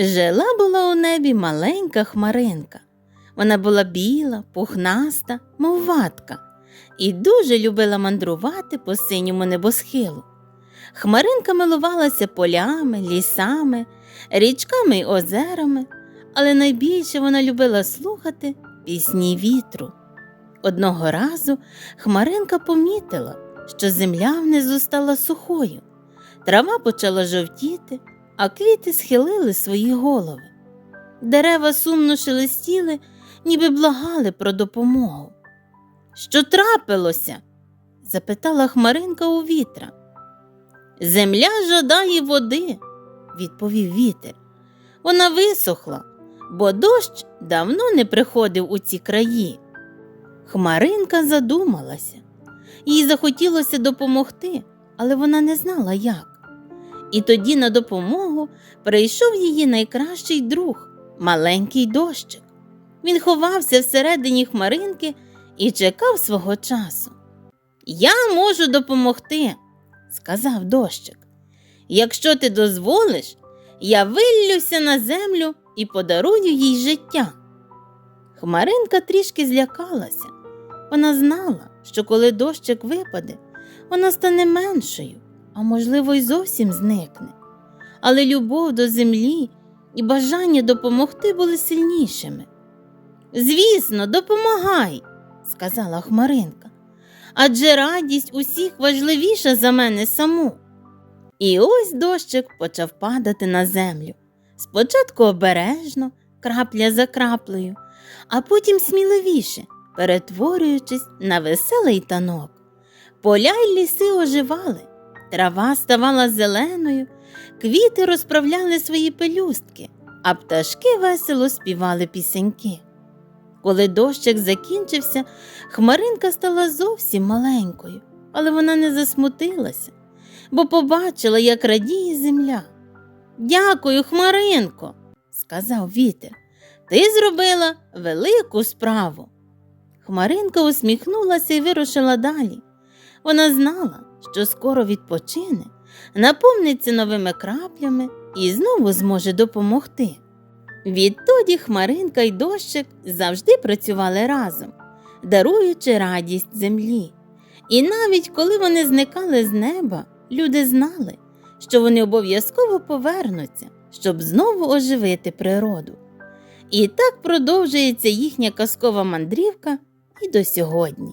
Жила була у небі маленька хмаринка. Вона була біла, пухнаста, мов ватка, і дуже любила мандрувати по синьому небосхилу. Хмаринка милувалася полями, лісами, річками й озерами, але найбільше вона любила слухати пісні вітру. Одного разу Хмаринка помітила, що земля внизу стала сухою, трава почала жовтіти, а квіти схилили свої голови. Дерева сумно шелестіли, ніби благали про допомогу. Що трапилося? запитала Хмаринка у вітра. Земля жадає води, відповів вітер. Вона висохла, бо дощ давно не приходив у ці краї. Хмаринка задумалася. Їй захотілося допомогти, але вона не знала як. І тоді на допомогу прийшов її найкращий друг, маленький дощик. Він ховався всередині хмаринки і чекав свого часу. Я можу допомогти, сказав дощик. Якщо ти дозволиш, я виллюся на землю і подарую їй життя. Хмаринка трішки злякалася. Вона знала, що коли дощик випаде, вона стане меншою, а можливо, й зовсім зникне. Але любов до землі і бажання допомогти були сильнішими. Звісно, допомагай, сказала Хмаринка, адже радість усіх важливіша за мене саму. І ось дощик почав падати на землю. Спочатку обережно, крапля за краплею, а потім сміливіше, перетворюючись на веселий танок. Поля й ліси оживали, трава ставала зеленою, квіти розправляли свої пелюстки, а пташки весело співали пісеньки. Коли дощик закінчився, хмаринка стала зовсім маленькою, але вона не засмутилася, бо побачила, як радіє земля. Дякую, Хмаринко, сказав вітер. Ти зробила велику справу. Хмаринка усміхнулася і вирушила далі. Вона знала, що скоро відпочине, наповниться новими краплями і знову зможе допомогти. Відтоді Хмаринка й дощик завжди працювали разом, даруючи радість землі. І навіть коли вони зникали з неба, люди знали, що вони обов'язково повернуться, щоб знову оживити природу. І так продовжується їхня казкова мандрівка і до сьогодні.